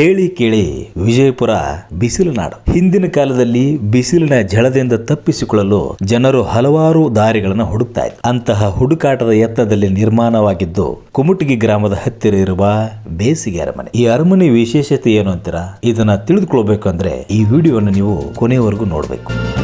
ಹೇಳಿ ಕೇಳಿ ವಿಜಯಪುರ ಬಿಸಿಲು ನಾಡು. ಹಿಂದಿನ ಕಾಲದಲ್ಲಿ ಬಿಸಿಲಿನ ಝಳದಿಂದ ತಪ್ಪಿಸಿಕೊಳ್ಳಲು ಜನರು ಹಲವಾರು ದಾರಿಗಳನ್ನು ಹುಡುಕ್ತಾ ಅಂತಹ ಹುಡುಕಾಟದ ಯತ್ನದಲ್ಲಿ ನಿರ್ಮಾಣವಾಗಿದ್ದು, ಕುಮುಟಗಿ ಗ್ರಾಮದ ಹತ್ತಿರ ಇರುವ ಬೇಸಿಗೆ ಅರಮನೆ. ಈ ಅರಮನೆ ವಿಶೇಷತೆ ಏನು ಅಂತೀರಾ? ಇದನ್ನ ತಿಳಿದುಕೊಳ್ಬೇಕು ಅಂದ್ರೆ ಈ ವಿಡಿಯೋನ ನೀವು ಕೊನೆಯವರೆಗೂ ನೋಡಬೇಕು.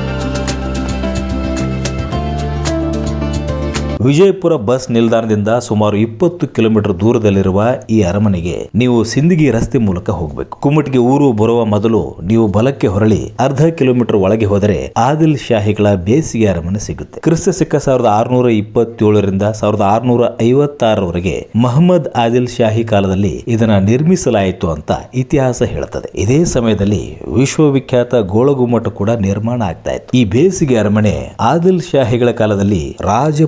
ವಿಜಯಪುರ ಬಸ್ ನಿಲ್ದಾಣದಿಂದ ಸುಮಾರು ಇಪ್ಪತ್ತು ಕಿಲೋಮೀಟರ್ ದೂರದಲ್ಲಿರುವ ಈ ಅರಮನೆಗೆ ನೀವು ಸಿಂದಗಿ ರಸ್ತೆ ಮೂಲಕ ಹೋಗಬೇಕು. ಕುಮಟಿಗೆ ಊರು ಬರುವ ಮೊದಲು ನೀವು ಬಲಕ್ಕೆ ಹೊರಳಿ ಅರ್ಧ ಕಿಲೋಮೀಟರ್ ಒಳಗೆ ಹೋದರೆ ಆದಿಲ್ ಶಾಹಿಗಳ ಬೇಸಿಗೆ ಅರಮನೆ ಸಿಗುತ್ತೆ. ಕ್ರಿಸ್ತ ಸಿಕ್ಕ ಸಾವಿರದ ಆರುನೂರ ಇಪ್ಪತ್ತೇಳರಿಂದ ಸಾವಿರದ ಆರುನೂರ ಐವತ್ತಾರವರೆಗೆ ಮಹಮ್ಮದ್ ಆದಿಲ್ ಶಾಹಿ ಕಾಲದಲ್ಲಿ ಇದನ್ನ ನಿರ್ಮಿಸಲಾಯಿತು ಅಂತ ಇತಿಹಾಸ ಹೇಳುತ್ತದೆ. ಇದೇ ಸಮಯದಲ್ಲಿ ವಿಶ್ವವಿಖ್ಯಾತ ಗೋಳಗುಮ್ಮಟ ಕೂಡ ನಿರ್ಮಾಣ ಆಗ್ತಾ ಇತ್ತು. ಈ ಬೇಸಿಗೆ ಅರಮನೆ ಆದಿಲ್ ಶಾಹಿಗಳ ಕಾಲದಲ್ಲಿ ರಾಜ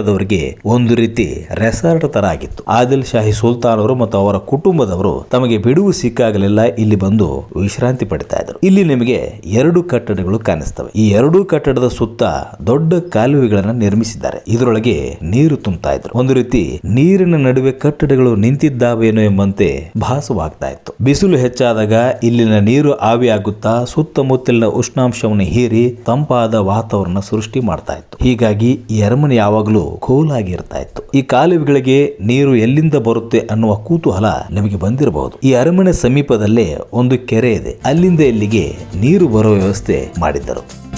ಪರಿವಾರದವರಿಗೆ ಒಂದು ರೀತಿ ರೆಸಾರ್ಟ್ ತರ ಆಗಿತ್ತು. ಆದಿಲ್ ಶಾಹಿ ಸುಲ್ತಾನ್ ಅವರು ಮತ್ತು ಅವರ ಕುಟುಂಬದವರು ತಮಗೆ ಬಿಡುವು ಸಿಕ್ಕಾಗಲೆಲ್ಲ. ಇಲ್ಲಿ ಬಂದು ವಿಶ್ರಾಂತಿ ಪಡಿತಾ ಇದ್ರು ಇಲ್ಲಿ ನಿಮಗೆ ಎರಡು ಕಟ್ಟಡಗಳು ಕಾಣಿಸ್ತವೆ. ಈ ಎರಡೂ ಕಟ್ಟಡದ ಸುತ್ತ ದೊಡ್ಡ ಕಾಲುವೆಗಳನ್ನ ನಿರ್ಮಿಸಿದ್ದಾರೆ. ಇದರೊಳಗೆ ನೀರು ತುಂಬ್ತಾ ಇದ್ರು ಒಂದು ರೀತಿ ನೀರಿನ ನಡುವೆ ಕಟ್ಟಡಗಳು ನಿಂತಿದ್ದಾವೇನೋ ಎಂಬಂತೆ ಭಾಸವಾಗ್ತಾ ಇತ್ತು. ಬಿಸಿಲು ಹೆಚ್ಚಾದಾಗ ಇಲ್ಲಿನ ನೀರು ಆವಿಯಾಗುತ್ತಾ ಸುತ್ತಮುತ್ತಲಿನ ಉಷ್ಣಾಂಶವನ್ನು ಹೀರಿ ತಂಪಾದ ವಾತಾವರಣ ಸೃಷ್ಟಿ ಮಾಡ್ತಾ ಇತ್ತು. ಹೀಗಾಗಿ ಈ ಅರಮನೆ ಯಾವಾಗಲೂ ಕೋಲಾಗಿ ಇರ್ತಾ ಇತ್ತು ಈ ಕಾಲುವೆಗಳಿಗೆ ನೀರು ಎಲ್ಲಿಂದ ಬರುತ್ತೆ ಅನ್ನುವ ಕುತೂಹಲ ನಿಮಗೆ ಬಂದಿರಬಹುದು. ಈ ಅರಮನೆ ಸಮೀಪದಲ್ಲೇ ಒಂದು ಕೆರೆ ಇದೆ. ಅಲ್ಲಿಂದ ಇಲ್ಲಿಗೆ ನೀರು ಬರೋ ವ್ಯವಸ್ಥೆ ಮಾಡಿದ್ದರು.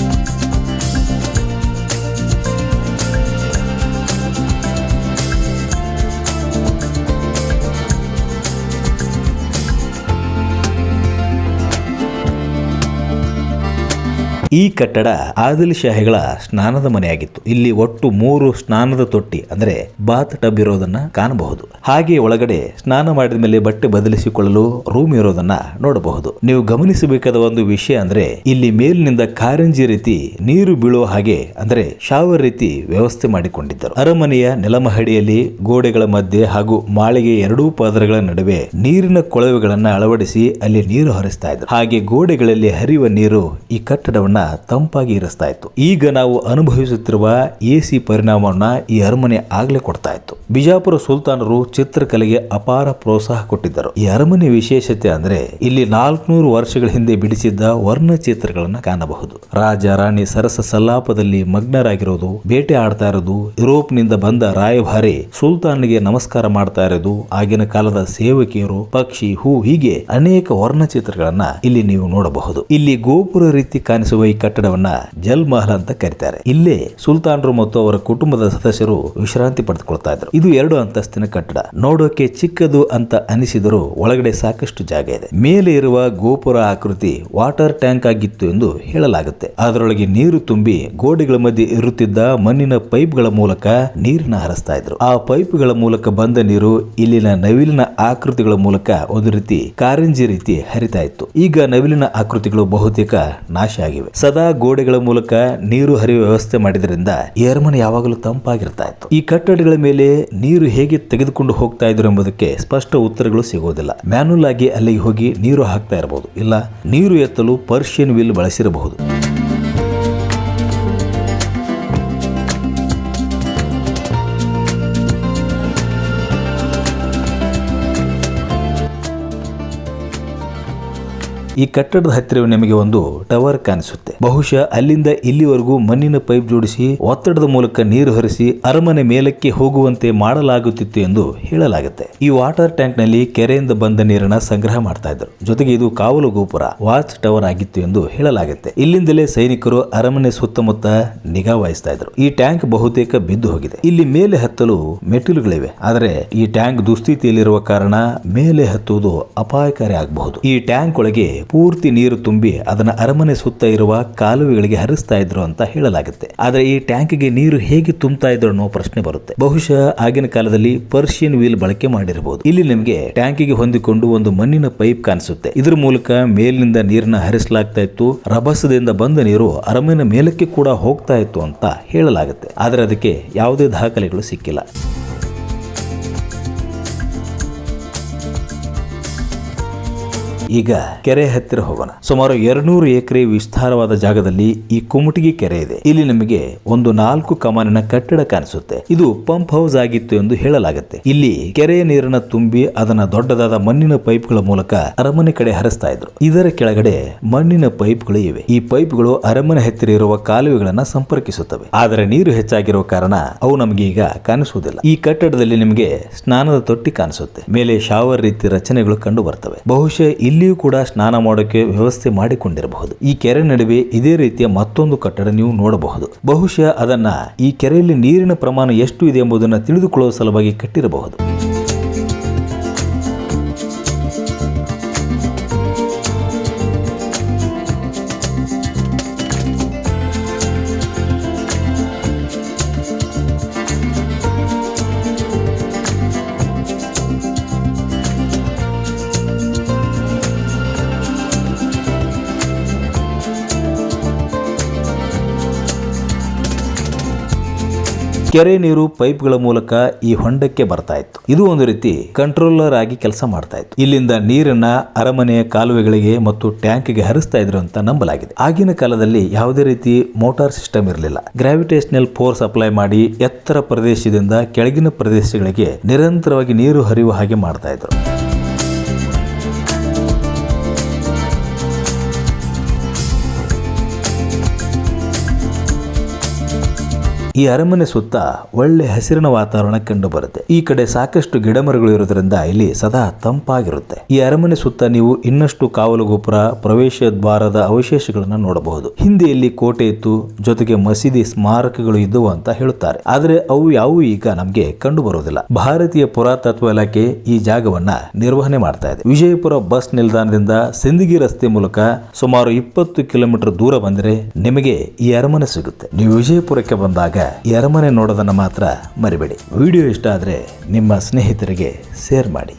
ಈ ಕಟ್ಟಡ ಆದಿಲ್ ಶಾಹಿಗಳ ಸ್ನಾನದ ಮನೆಯಾಗಿತ್ತು. ಇಲ್ಲಿ ಒಟ್ಟು ಮೂರು ಸ್ನಾನದ ತೊಟ್ಟಿ, ಅಂದ್ರೆ ಬಾತ್ ಟಬ್ ಇರೋದನ್ನ ಕಾಣಬಹುದು. ಹಾಗೆ ಒಳಗಡೆ ಸ್ನಾನ ಮಾಡಿದ ಮೇಲೆ ಬಟ್ಟೆ ಬದಲಿಸಿಕೊಳ್ಳಲು ರೂಮ್ ಇರೋದನ್ನ ನೋಡಬಹುದು. ನೀವು ಗಮನಿಸಬೇಕಾದ ಒಂದು ವಿಷಯ ಅಂದ್ರೆ, ಇಲ್ಲಿ ಮೇಲಿನಿಂದ ಕಾರಂಜಿ ರೀತಿ ನೀರು ಬೀಳೋ ಹಾಗೆ, ಅಂದ್ರೆ ಶಾವರ್ ರೀತಿ ವ್ಯವಸ್ಥೆ ಮಾಡಿಕೊಂಡಿದ್ದರು. ಅರಮನೆಯ ನೆಲಮಹಡಿಯಲ್ಲಿ ಗೋಡೆಗಳ ಮಧ್ಯೆ ಹಾಗೂ ಮಾಳಿಗೆ ಎರಡೂ ಪದರಗಳ ನಡುವೆ ನೀರಿನ ಕೊಳವೆಗಳನ್ನ ಅಳವಡಿಸಿ ಅಲ್ಲಿ ನೀರು ಹರಿಸ್ತಾ ಇದ್ರು ಹಾಗೆ ಗೋಡೆಗಳಲ್ಲಿ ಹರಿಯುವ ನೀರು ಈ ಕಟ್ಟಡವನ್ನ ತಂಪಾಗಿ ಇರಿಸ್ತಾ ಇತ್ತು. ಈಗ ನಾವು ಅನುಭವಿಸುತ್ತಿರುವ ಎಸಿ ಪರಿಣಾಮವನ್ನ ಈ ಅರಮನೆ ಆಗ್ಲೇ ಕೊಡ್ತಾ ಇತ್ತು. ಬಿಜಾಪುರ ಸುಲ್ತಾನರು ಚಿತ್ರಕಲೆಗೆ ಅಪಾರ ಪ್ರೋತ್ಸಾಹ ಕೊಟ್ಟಿದ್ದರು. ಈ ಅರಮನೆ ವಿಶೇಷತೆ ಅಂದ್ರೆ ಇಲ್ಲಿ ನಾಲ್ಕುನೂರು ವರ್ಷಗಳ ಹಿಂದೆ ಬಿಡಿಸಿದ್ದ ವರ್ಣ ಚಿತ್ರಗಳನ್ನ ಕಾಣಬಹುದು. ರಾಜ ರಾಣಿ ಸರಸ ಸಲ್ಲಾಪದಲ್ಲಿ ಮಗ್ನರಾಗಿರೋದು, ಬೇಟೆ ಆಡ್ತಾ ಇರೋದು, ಯುರೋಪ್ನಿಂದ ಬಂದ ರಾಯಭಾರಿ ಸುಲ್ತಾನ್ಗೆ ನಮಸ್ಕಾರ ಮಾಡ್ತಾ ಇರೋದು, ಆಗಿನ ಕಾಲದ ಸೇವಕಿಯರು, ಪಕ್ಷಿ, ಹೂ ಹೀಗೆ ಅನೇಕ ವರ್ಣಚಿತ್ರಗಳನ್ನ ಇಲ್ಲಿ ನೀವು ನೋಡಬಹುದು. ಇಲ್ಲಿ ಗೋಪುರ ರೀತಿ ಕಾಣಿಸುವ ಈ ಕಟ್ಟಡವನ್ನ ಜಲ್ ಮಹಲ್ ಅಂತ ಕರೀತಾರೆ. ಇಲ್ಲಿ ಸುಲ್ತಾನರು ಮತ್ತು ಅವರ ಕುಟುಂಬದ ಸದಸ್ಯರು ವಿಶ್ರಾಂತಿ ಪಡೆದುಕೊಳ್ತಾ ಇದ್ರು ಇದು ಎರಡು ಅಂತಸ್ತಿನ ಕಟ್ಟಡ. ನೋಡೋಕೆ ಚಿಕ್ಕದು ಅಂತ ಅನಿಸಿದರೂ ಒಳಗಡೆ ಸಾಕಷ್ಟು ಜಾಗ ಇದೆ. ಮೇಲೆ ಇರುವ ಗೋಪುರ ಆಕೃತಿ ವಾಟರ್ ಟ್ಯಾಂಕ್ ಆಗಿತ್ತು ಎಂದು ಹೇಳಲಾಗುತ್ತೆ. ಅದರೊಳಗೆ ನೀರು ತುಂಬಿ ಗೋಡೆಗಳ ಮಧ್ಯೆ ಇರುತ್ತಿದ್ದ ಮಣ್ಣಿನ ಪೈಪ್ಗಳ ಮೂಲಕ ನೀರನ್ನ ಹರಿಸ್ತಾ ಇದ್ರು. ಆ ಪೈಪ್ಗಳ ಮೂಲಕ ಬಂದ ನೀರು ಇಲ್ಲಿನ ನವಿಲಿನ ಆಕೃತಿಗಳ ಮೂಲಕ ಒಂದು ರೀತಿ ಕಾರಂಜಿ ರೀತಿ ಹರಿತಾ ಇತ್ತು. ಈಗ ನವಿಲಿನ ಆಕೃತಿಗಳು ಬಹುತೇಕ ನಾಶ ಆಗಿವೆ. ಸದಾ ಗೋಡೆಗಳ ಮೂಲಕ ನೀರು ಹರಿಯುವ ವ್ಯವಸ್ಥೆ ಮಾಡಿದ್ರಿಂದ ಏರ್ಮನ್ ಯಾವಾಗಲೂ ತಂಪಾಗಿರ್ತಾ ಇತ್ತು ಈ ಕಟ್ಟಡಗಳ ಮೇಲೆ ನೀರು ಹೇಗೆ ತೆಗೆದುಕೊಂಡು ಹೋಗ್ತಾ ಇದ್ರು ಎಂಬುದಕ್ಕೆ ಸ್ಪಷ್ಟ ಉತ್ತರಗಳು ಸಿಗೋದಿಲ್ಲ ಮ್ಯಾನುಲ್ ಆಗಿ ಅಲ್ಲಿಗೆ ಹೋಗಿ ನೀರು ಹಾಕ್ತಾ ಇರಬಹುದು. ಇಲ್ಲ, ನೀರು ಎತ್ತಲು ಪರ್ಷಿಯನ್ ವಿಲ್ ಬಳಸಿರಬಹುದು. ಈ ಕಟ್ಟಡದ ಹತ್ತಿರ ನಿಮಗೆ ಒಂದು ಟವರ್ ಕಾಣಿಸುತ್ತೆ. ಬಹುಶಃ ಅಲ್ಲಿಂದ ಇಲ್ಲಿವರೆಗೂ ಮಣ್ಣಿನ ಪೈಪ್ ಜೋಡಿಸಿ, ಒತ್ತಡದ ಮೂಲಕ ನೀರು ಹರಿಸಿ, ಅರಮನೆ ಮೇಲಕ್ಕೆ ಹೋಗುವಂತೆ ಮಾಡಲಾಗುತ್ತಿತ್ತು ಎಂದು ಹೇಳಲಾಗುತ್ತೆ. ಈ ವಾಟರ್ ಟ್ಯಾಂಕ್ನಲ್ಲಿ ಕೆರೆಯಿಂದ ಬಂದ ನೀರನ್ನ ಸಂಗ್ರಹ ಮಾಡ್ತಾ ಇದ್ರು ಜೊತೆಗೆ ಇದು ಕಾವಲು ಗೋಪುರ, ವಾಚ್ ಟವರ್ ಆಗಿತ್ತು ಎಂದು ಹೇಳಲಾಗುತ್ತೆ. ಇಲ್ಲಿಂದಲೇ ಸೈನಿಕರು ಅರಮನೆ ಸುತ್ತಮುತ್ತ ನಿಗಾ ವಹಿಸ್ತಾ ಇದ್ರು ಈ ಟ್ಯಾಂಕ್ ಬಹುತೇಕ ಬಿದ್ದು ಹೋಗಿದೆ. ಇಲ್ಲಿ ಮೇಲೆ ಹತ್ತಲು ಮೆಟ್ಟಿಲುಗಳಿವೆ. ಆದರೆ ಈ ಟ್ಯಾಂಕ್ ದುಸ್ಥಿತಿಯಲ್ಲಿರುವ ಕಾರಣ ಮೇಲೆ ಹತ್ತುವುದು ಅಪಾಯಕಾರಿ ಆಗಬಹುದು. ಈ ಟ್ಯಾಂಕ್ ಒಳಗೆ ಪೂರ್ತಿ ನೀರು ತುಂಬಿ ಅದನ್ನ ಅರಮನೆ ಸುತ್ತ ಇರುವ ಕಾಲುವೆಗಳಿಗೆ ಹರಿಸ್ತಾ ಇದ್ರು ಅಂತ ಹೇಳಲಾಗುತ್ತೆ. ಆದರೆ ಈ ಟ್ಯಾಂಕ್ಗೆ ನೀರು ಹೇಗೆ ತುಂಬ್ತಾ ಇದ್ರು ಅನ್ನೋ ಪ್ರಶ್ನೆ ಬರುತ್ತೆ. ಬಹುಶಃ ಆಗಿನ ಕಾಲದಲ್ಲಿ ಪರ್ಷಿಯನ್ ವೀಲ್ ಬಳಕೆ ಮಾಡಿರಬಹುದು ಇಲ್ಲಿ ನಿಮಗೆ ಟ್ಯಾಂಕಿಗೆ ಹೊಂದಿಕೊಂಡು ಒಂದು ಮಣ್ಣಿನ ಪೈಪ್ ಕಾಣಿಸುತ್ತೆ. ಇದರ ಮೂಲಕ ಮೇಲಿನಿಂದ ನೀರನ್ನ ಹರಿಸಲಾಗ್ತಾ ಇತ್ತು. ರಭಸದಿಂದ ಬಂದ ನೀರು ಅರಮನೆ ಮೇಲಕ್ಕೆ ಕೂಡ ಹೋಗ್ತಾ ಇತ್ತು ಅಂತ ಹೇಳಲಾಗುತ್ತೆ. ಆದ್ರೆ ಅದಕ್ಕೆ ಯಾವುದೇ ದಾಖಲೆಗಳು ಸಿಕ್ಕಿಲ್ಲ. ಈಗ ಕೆರೆ ಹತ್ತಿರ ಹೋಗೋಣ. ಸುಮಾರು ಎರಡ್ನೂರು ಎಕರೆ ವಿಸ್ತಾರವಾದ ಜಾಗದಲ್ಲಿ ಈ ಕುಮಟಗಿ ಕೆರೆ ಇದೆ. ಇಲ್ಲಿ ನಿಮಗೆ ಒಂದು ನಾಲ್ಕು ಕಮಾನಿನ ಕಟ್ಟಡ ಕಾಣಿಸುತ್ತೆ. ಇದು ಪಂಪ್ ಹೌಸ್ ಆಗಿತ್ತು ಎಂದು ಹೇಳಲಾಗುತ್ತೆ. ಇಲ್ಲಿ ಕೆರೆಯ ನೀರನ್ನ ತುಂಬಿ ಅದನ್ನ ದೊಡ್ಡದಾದ ಮಣ್ಣಿನ ಪೈಪ್ಗಳ ಮೂಲಕ ಅರಮನೆ ಕಡೆ ಹರಿಸ್ತಾ ಇದ್ರು. ಇದರ ಕೆಳಗಡೆ ಮಣ್ಣಿನ ಪೈಪ್ಗಳು ಇವೆ. ಈ ಪೈಪ್ಗಳು ಅರಮನೆ ಹತ್ತಿರ ಇರುವ ಕಾಲುವೆಗಳನ್ನ ಸಂಪರ್ಕಿಸುತ್ತವೆ. ಆದರೆ ನೀರು ಹೆಚ್ಚಾಗಿರುವ ಕಾರಣ ಅವು ನಮಗೆ ಈಗ ಕಾಣಿಸುವುದಿಲ್ಲ. ಈ ಕಟ್ಟಡದಲ್ಲಿ ನಿಮಗೆ ಸ್ನಾನದ ತೊಟ್ಟಿ ಕಾಣಿಸುತ್ತೆ. ಮೇಲೆ ಶಾವರ್ ರೀತಿ ರಚನೆಗಳು ಕಂಡು ಬರ್ತವೆ. ಬಹುಶಃ ಇಲ್ಲಿಯೂ ಕೂಡ ಸ್ನಾನ ಮಾಡೋಕೆ ವ್ಯವಸ್ಥೆ ಮಾಡಿಕೊಂಡಿರಬಹುದು. ಈ ಕೆರೆ ನಡುವೆ ಇದೇ ರೀತಿಯ ಮತ್ತೊಂದು ಕಟ್ಟಡ ನೀವು ನೋಡಬಹುದು. ಬಹುಶಃ ಅದನ್ನ ಈ ಕೆರೆಯಲ್ಲಿ ನೀರಿನ ಪ್ರಮಾಣ ಎಷ್ಟು ಇದೆ ಎಂಬುದನ್ನು ತಿಳಿದುಕೊಳ್ಳುವ ಸಲುವಾಗಿ ಕಟ್ಟಿರಬಹುದು. ಕೆರೆ ನೀರು ಪೈಪ್ಗಳ ಮೂಲಕ ಈ ಹೊಂಡಕ್ಕೆ ಬರ್ತಾ ಇತ್ತು. ಇದು ಒಂದು ರೀತಿ ಕಂಟ್ರೋಲರ್ ಆಗಿ ಕೆಲಸ ಮಾಡ್ತಾ ಇತ್ತು. ಇಲ್ಲಿಂದ ನೀರನ್ನ ಅರಮನೆಯ ಕಾಲುವೆಗಳಿಗೆ ಮತ್ತು ಟ್ಯಾಂಕ್ಗೆ ಹರಿಸ್ತಾ ಇದ್ರು ಅಂತ ನಂಬಲಾಗಿದೆ. ಆಗಿನ ಕಾಲದಲ್ಲಿ ಯಾವುದೇ ರೀತಿ ಮೋಟಾರ್ ಸಿಸ್ಟಮ್ ಇರಲಿಲ್ಲ. ಗ್ರಾವಿಟೇಷನಲ್ ಫೋರ್ಸ್ ಅಪ್ಲೈ ಮಾಡಿ ಎತ್ತರ ಪ್ರದೇಶದಿಂದ ಕೆಳಗಿನ ಪ್ರದೇಶಗಳಿಗೆ ನಿರಂತರವಾಗಿ ನೀರು ಹರಿಯುವ ಹಾಗೆ ಮಾಡ್ತಾ ಇದ್ರು. ಈ ಅರಮನೆ ಸುತ್ತ ಒಳ್ಳೆ ಹಸಿರಿನ ವಾತಾವರಣ ಕಂಡು ಬರುತ್ತೆ ಈ ಕಡೆ ಸಾಕಷ್ಟು ಗಿಡಮರಗಳು ಇರೋದ್ರಿಂದ ಇಲ್ಲಿ ಸದಾ ತಂಪಾಗಿರುತ್ತೆ. ಈ ಅರಮನೆ ಸುತ್ತ ನೀವು ಇನ್ನಷ್ಟು ಕಾವಲು ಗೋಪುರ, ಪ್ರವೇಶ ದ್ವಾರದ ಅವಶೇಷಗಳನ್ನ ನೋಡಬಹುದು. ಹಿಂದೆ ಇಲ್ಲಿ ಕೋಟೆ ಇತ್ತು, ಜೊತೆಗೆ ಮಸೀದಿ ಸ್ಮಾರಕಗಳು ಇದ್ದವು ಅಂತ ಹೇಳುತ್ತಾರೆ. ಆದರೆ ಅವು ಯಾವುವು ಈಗ ನಮಗೆ ಕಂಡು ಬರುವುದಿಲ್ಲ ಭಾರತೀಯ ಪುರಾತತ್ವ ಇಲಾಖೆ ಈ ಜಾಗವನ್ನ ನಿರ್ವಹಣೆ ಮಾಡ್ತಾ ಇದೆ. ವಿಜಯಪುರ ಬಸ್ ನಿಲ್ದಾಣದಿಂದ ಸಿಂದಗಿ ರಸ್ತೆ ಮೂಲಕ ಸುಮಾರು ಇಪ್ಪತ್ತು ಕಿಲೋಮೀಟರ್ ದೂರ ಬಂದರೆ ನಿಮಗೆ ಈ ಅರಮನೆ ಸಿಗುತ್ತೆ. ನೀವು ವಿಜಯಪುರಕ್ಕೆ ಬಂದಾಗ ಈ ಅರಮನೆ ನೋಡೋದನ್ನ ಮಾತ್ರ ಮರಿಬೇಡಿ. ವಿಡಿಯೋ ಇಷ್ಟ ಆದರೆ ನಿಮ್ಮ ಸ್ನೇಹಿತರಿಗೆ ಶೇರ್ ಮಾಡಿ.